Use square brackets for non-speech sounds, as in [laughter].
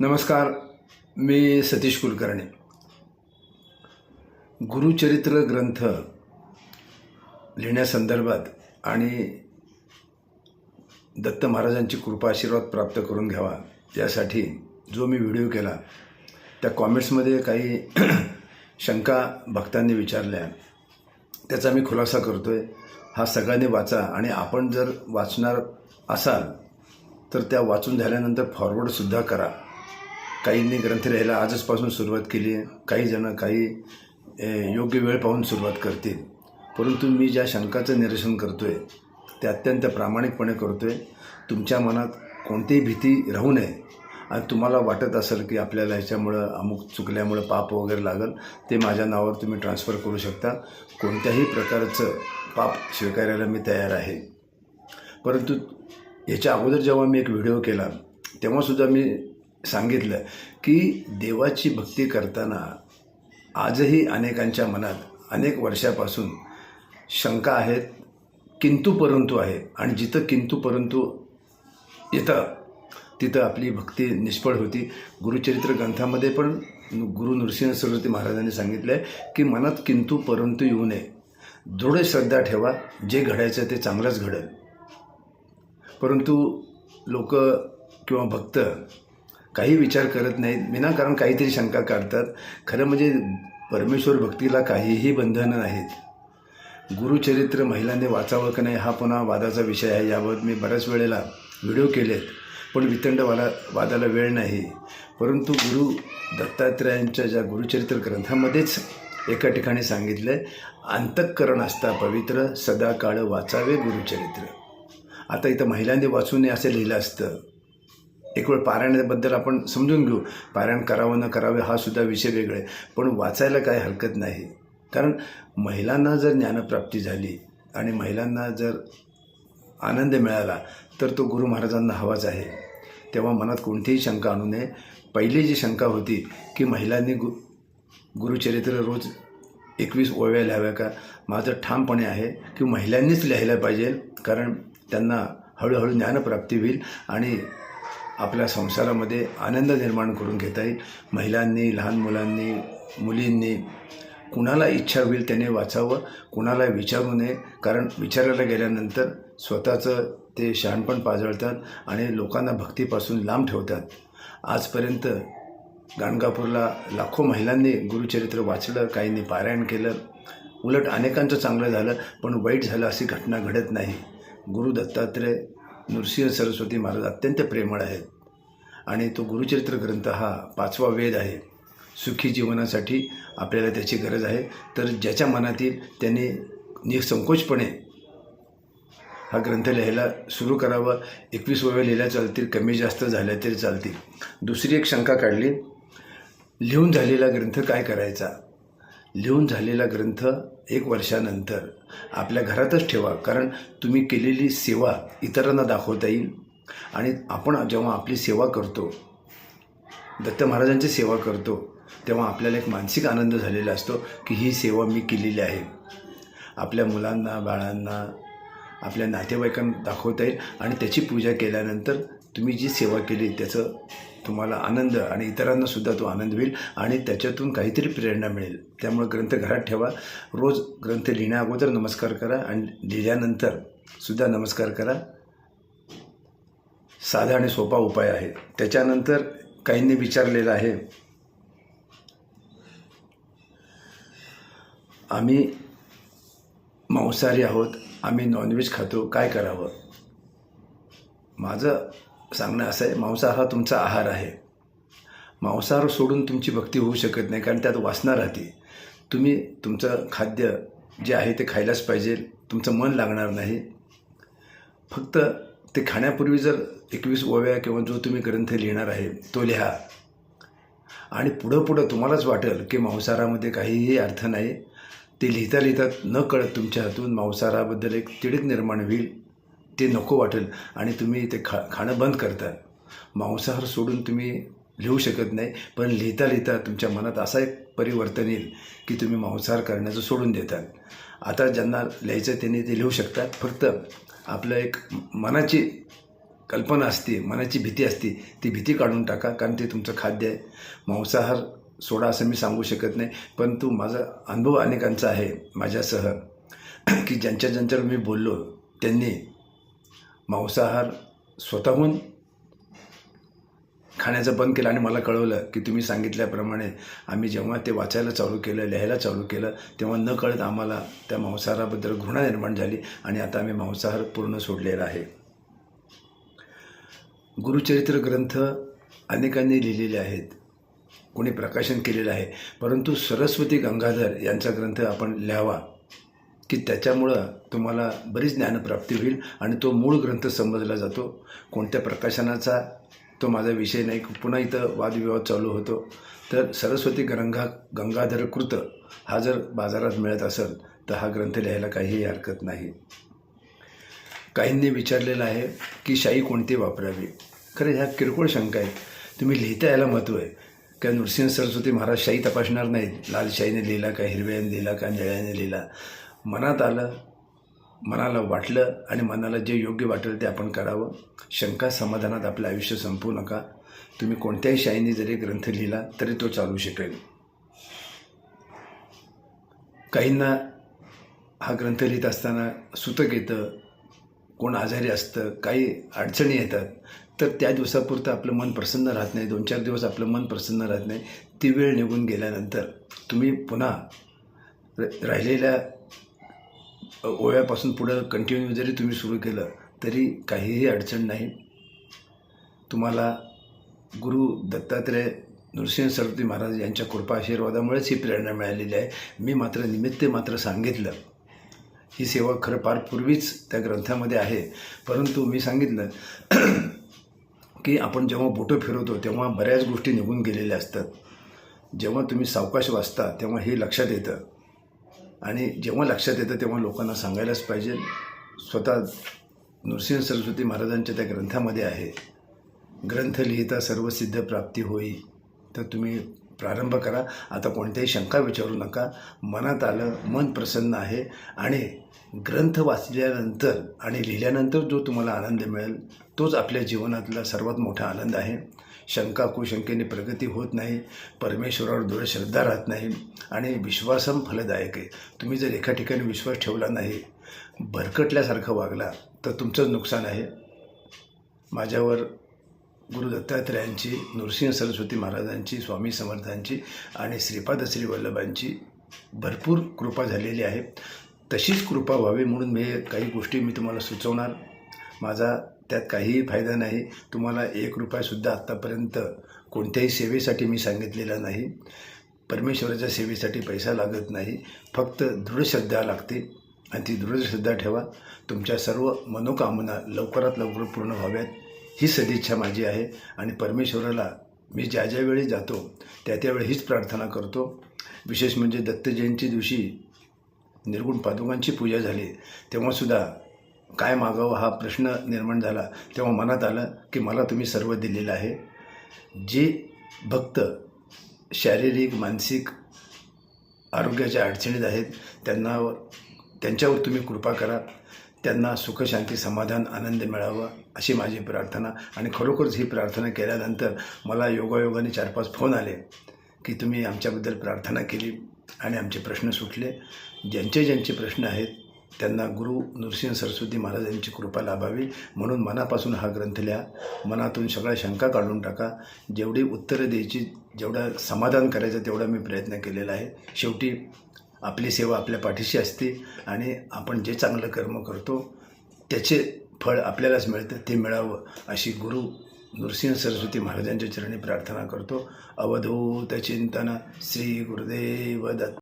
नमस्कार मी सतीश कुलकर्णी. गुरुचरित्र ग्रंथ लिहिण्यासंदर्भात आणि दत्त महाराजांची कृपा आशीर्वाद प्राप्त करून घ्यावा यासाठी जो मी व्हिडिओ केला त्या कॉमेंट्समध्ये काही [clears throat] शंका भक्तांनी विचारल्या. त्याचा मी खुलासा करतो आहे हा सगळ्यांनी वाचा आणि आपण जर वाचणार असाल तर त्या वाचून झाल्यानंतर फॉरवर्डसुद्धा करा. काहींनी ग्रंथ लिहायला आजचपासून सुरुवात केली. आहे काही जण काही योग्य वेळ पाहून सुरुवात करतील. परंतु मी ज्या शंकाचं निरसन करतो आहे ते अत्यंत प्रामाणिकपणे करतो आहे तुमच्या मनात कोणतीही भीती राहू नये. आणि तुम्हाला वाटत असेल की आपल्याला ह्याच्यामुळं अमुक चुकल्यामुळं पाप वगैरे लागल ते माझ्या नावावर तुम्ही ट्रान्सफर करू शकता. कोणत्याही प्रकारचं पाप स्वीकारायला मी तयार आहे. परंतु याच्या अगोदर जेव्हा मी एक व्हिडिओ केला तेव्हासुद्धा मी सांगितलं की देवाची भक्ती करताना आजही अनेकांच्या मनात अनेक वर्षापासून शंका आहेत किंतु परंतु आहे. आणि जिथं किंतु परंतु येतं तिथं आपली भक्ती निष्फळ होती. गुरुचरित्र ग्रंथामध्ये पण गुरु नृसिंह सरस्वती महाराजांनी सांगितलं आहे की मनात किंतु परंतु येऊ नये. दृढ श्रद्धा ठेवा. जे घडायचं ते चांगलंच घडेल. परंतु लोक किंवा भक्त काही विचार करत नाहीत. विनाकारण काहीतरी शंका काढतात. खरं म्हणजे परमेश्वर भक्तीला काहीही बंधनं नाहीत. गुरुचरित्र महिलांनी वाचावं का नाही हा पुन्हा वादाचा विषय आहे. याबाबत मी बऱ्याच वेळेला व्हिडिओ केलेत. पण वितंडवाला वादाला वेळ नाही. परंतु गुरु दत्तात्रयांच्या ज्या गुरुचरित्र ग्रंथामध्येच एका ठिकाणी सांगितलं आहे अंतःकरण असता पवित्र सदाकाळ वाचावे गुरुचरित्र. आता इथं महिलांनी वाचू नये असं लिहिलं असतं. एक वेळ पारायणाबद्दल आपण समजून घेऊ. पारायण करावं न करावे हा सुद्धा विषय वेगळा आहे. पण वाचायला काय हरकत नाही. कारण महिलांना जर ज्ञानप्राप्ती झाली आणि महिलांना जर आनंद मिळाला तर तो गुरु महाराजांना हवाच आहे. तेव्हा मनात कोणतीही शंका आणू नये. पहिली जी शंका होती की महिलांनी गु गुरुचरित्र रोज एकवीस ओव्या लिहाव्या का? माझं ठामपणे आहे की महिलांनीच लिहायला पाहिजे कारण त्यांना हळूहळू ज्ञानप्राप्ती होईल आणि आपल्या संसारामध्ये आनंद निर्माण करून घेता येईल. महिलांनी लहान मुलांनी मुलींनी कुणाला इच्छा होईल त्याने वाचावं कुणाला विचारू नये. कारण विचारायला गेल्यानंतर स्वतःचं ते शहाणपण पाजळतात आणि लोकांना भक्तीपासून लांब ठेवतात. आजपर्यंत गाणगापूरला लाखो महिलांनी गुरुचरित्र वाचलं काहींनी पारायण केलं. उलट अनेकांचं चांगलं झालं पण वाईट झालं अशी घटना घडत नाही. गुरु दत्तात्रय नृसिंह सरस्वती महाराज अत्यंत प्रेमळ आहेत. आणि तो गुरुचरित्र ग्रंथ हा पाचवा वेद आहे. सुखी जीवनासाठी आपल्याला त्याची गरज आहे. तर ज्याच्या मनातील त्याने निसंकोचपणे हा ग्रंथ लिहायला सुरू करावा. एकवीस वव्या लिहिल्या चालतील कमी जास्त झाल्या तरी चालतील. दुसरी एक शंका काढली. लिहून झालेला ग्रंथ काय करायचा? लिहून झालेला ग्रंथ एक वर्षानंतर आपल्या घरातच ठेवा कारण तुम्ही केलेली सेवा इतरांना दाखवता येईल. आणि आपण जेव्हा आपली सेवा करतो दत्त महाराजांची सेवा करतो तेव्हा आपल्याला एक मानसिक आनंद झालेला असतो की ही सेवा मी केलेली आहे. आपल्या मुलांना बाळांना आपल्या नातेवाईकांना दाखवता येईल. आणि त्याची पूजा केल्यानंतर तुम्ही जी सेवा केली त्याचं तुम्हाला आनंद आणि इतरांना सुद्धा तो आनंद होईल आणि त्याच्यातून काहीतरी प्रेरणा मिळेल. त्यामुळे ग्रंथ घरात ठेवा. रोज ग्रंथ लिहिण्या अगोदर नमस्कार करा आणि लिहिल्यानंतर सुद्धा नमस्कार करा. साधा आणि सोपा उपाय आहे. त्याच्यानंतर काहींनी विचारलेलं आहे आम्ही मांसाहारी आहोत. आम्ही नॉनव्हेज खातो. काय करावं? माझं सांगणं असं आहे मांसाहार हा तुमचा आहार आहे. मांसाहार सोडून तुमची भक्ती होऊ शकत नाही कारण त्यात वासना राहते. तुम्ही तुमचं खाद्य जे आहे ते खायलाच पाहिजे तुमचं मन लागणार नाही. फक्त ते खाण्यापूर्वी जर एकवीस ओव्या किंवा जो तुम्ही ग्रंथ लिहिणार आहे तो लिहा. आणि पुढं पुढं तुम्हालाच वाटेल की मांसाहारामध्ये काहीही अर्थ नाही. ते लिहिता लिहिता न कळत तुमच्या हातून मांसाहाराबद्दल एक तिडक निर्माण होईल. ते नको वाटेल आणि तुम्ही ते खा खाणं बंद करता मांसाहार सोडून तुम्ही लिहू शकत नाही पण लिहिता लिहिता तुमच्या मनात असा एक परिवर्तन येईल की तुम्ही मांसाहार करण्याचं सोडून देतात आता ज्यांना लिहायचं त्यांनी ते लिहू शकतात. फक्त आपलं एक मनाची कल्पना असते मनाची भीती असते ती भीती काढून टाका कारण ते तुमचं खाद्य आहे. मांसाहार सोडा असं मी सांगू शकत नाही परंतु माझा अनुभव अनेकांचा आहे माझ्यासह. की ज्यांच्या ज्यांच्यावर मी बोललो त्यांनी मांसाहार स्वतःहून खाण्याचं बंद केलं आणि मला कळवलं की तुम्ही सांगितल्याप्रमाणे आम्ही जेव्हा ते वाचायला चालू केलं लिहायला चालू केलं तेव्हा न कळत आम्हाला त्या मांसाहाराबद्दल घृणा निर्माण झाली आणि आता आम्ही मांसाहार पूर्ण सोडलेला आहे. गुरुचरित्र ग्रंथ अनेकांनी लिहिलेले आहेत. कोणी प्रकाशन केलेलं आहे. परंतु सरस्वती गंगाधर यांचा ग्रंथ आपण लिहावा. की त्याच्यामुळं तुम्हाला बरीच ज्ञानप्राप्ती होईल आणि तो मूळ ग्रंथ समजला जातो. कोणत्या प्रकाशनाचा तो माझा विषय नाही पुन्हा इथं वादविवाद चालू होतो. तर सरस्वती गंगा गंगाधर कृत हा जर बाजारात मिळत असेल तर हा ग्रंथ लिहायला काहीही हरकत नाही. काहींनी विचारलेलं आहे की शाई कोणती वापरावी? खरं ह्या किरकोळ शंका आहेत. तुम्ही लिहिता यायला महत्त्व आहे. का नृसिंह सरस्वती महाराज शाही तपासणार नाहीत. लाल शाईने लिहिला का हिरव्याने लिहिला का निळ्याने लिहिला? मनात आलं मनाला वाटलं आणि मनाला जे योग्य वाटेल ते आपण करावं. शंका समाधानात आपलं आयुष्य संपवू नका. तुम्ही कोणत्याही शाईने जरी ग्रंथ लिहिला तरी तो चालू शकेल. काहींना हा ग्रंथ लिहित असताना सुतक येतं कोण आजारी असतं काही अडचणी येतात तर त्या दिवसापुरतं आपलं मन प्रसन्न राहत नाही दोन चार दिवस आपलं मन प्रसन्न राहत नाही ती वेळ निघून गेल्यानंतर तुम्ही पुन्हा र- राहिलेल्या ओव्यापासून पुढं कंटिन्यू जरी तुम्ही सुरू केलं तरी काहीही अडचण नाही. तुम्हाला गुरु दत्तात्रय नृसिंह सरस्वती महाराज यांच्या कृपा आशीर्वादामुळेच ही प्रेरणा मिळालेली आहे. मी मात्र निमित्त मात्र सांगितलं. ही सेवा खरं फार पूर्वीच त्या ग्रंथामध्ये आहे. परंतु मी सांगितलं [clears throat] की आपण जेव्हा बोटं फिरवतो तेव्हा बऱ्याच गोष्टी निघून गेलेल्या असतात. जेव्हा तुम्ही सावकाश वाचता तेव्हा हे लक्षात येतं. आणि जेव्हा लक्षात येतं तेव्हा लोकांना सांगायलाच पाहिजे. स्वतः नृसिंह सरस्वती महाराजांच्या त्या ग्रंथामध्ये आहे. ग्रंथ लिहिता सर्वसिद्ध प्राप्ती होई. तर तुम्ही प्रारंभ करा. आता कोणत्याही शंका विचारू नका. मनात आलं मन प्रसन्न आहे. आणि ग्रंथ वाचल्यानंतर आणि लिहिल्यानंतर जो तुम्हाला आनंद मिळेल तोच आपल्या जीवनातला सर्वात मोठा आनंद आहे. शंका कुशंकेने प्रगती होत नाही परमेश्वरावर दृढ श्रद्धा राहत नाही आणि विश्वासम फलदायक आहे. तुम्ही जर एका ठिकाणी विश्वास ठेवला नाही भरकटल्यासारखं वागला तर तुमचंच नुकसान आहे. माझ्यावर गुरु दत्तात्रयांची नृसिंह सरस्वती महाराजांची स्वामी समर्थांची आणि श्रीपाद श्री वल्लभांची भरपूर कृपा झालेली आहे. तशीच कृपा व्हावी म्हणून मी काही गोष्टी मी तुम्हाला सुचवणार. माझा त्यात काहीही फायदा नाही. तुम्हाला एक रुपयासुद्धा आत्तापर्यंत कोणत्याही सेवेसाठी मी सांगितलेला नाही. परमेश्वराच्या सेवेसाठी पैसा लागत नाही. फक्त दृढश्रद्धा लागते. आणि ती दृढश्रद्धा ठेवा. तुमच्या सर्व मनोकामना लवकरात लवकर पूर्ण व्हाव्यात. ही सदिच्छा माझी आहे. आणि परमेश्वराला मी ज्या ज्या वेळी जातो त्या त्यावेळी हीच प्रार्थना करतो. विशेष म्हणजे दत्त जयंती दिवशी निर्गुण पादुकांची पूजा झाली. तेव्हासुद्धा काय मागावं हा प्रश्न निर्माण झाला तेव्हा मनात आलं की मला तुम्ही सर्व दिलेलं आहे. जे भक्त शारीरिक मानसिक आरोग्याच्या अडचणीत आहेत त्यांना त्यांच्यावर तुम्ही कृपा करा. त्यांना सुखशांती समाधान आनंद मिळावं अशी माझी प्रार्थना. आणि खरोखरच ही प्रार्थना केल्यानंतर मला योगायोगाने चार पाच फोन आले की तुम्ही आमच्याबद्दल प्रार्थना केली आणि आमचे प्रश्न सुटले. ज्यांचे ज्यांचे प्रश्न आहेत त्यांना गुरु नृसिंह सरस्वती महाराजांची कृपा लाभावी. म्हणून मनापासून हा ग्रंथ लिहा. मनातून सगळ्या शंका काढून टाका. जेवढी उत्तरं द्यायची जेवढा समाधान करायचं तेवढा मी प्रयत्न केलेला आहे. शेवटी आपली सेवा आपल्या पाठीशी असते आणि आपण जे चांगलं कर्म करतो त्याचे फळ आपल्यालाच मिळतं ते मिळावं अशी गुरु नृसिंह सरस्वती महाराजांच्या चरणी प्रार्थना करतो. अवधूत चिंतन श्री गुरुदेव दत्त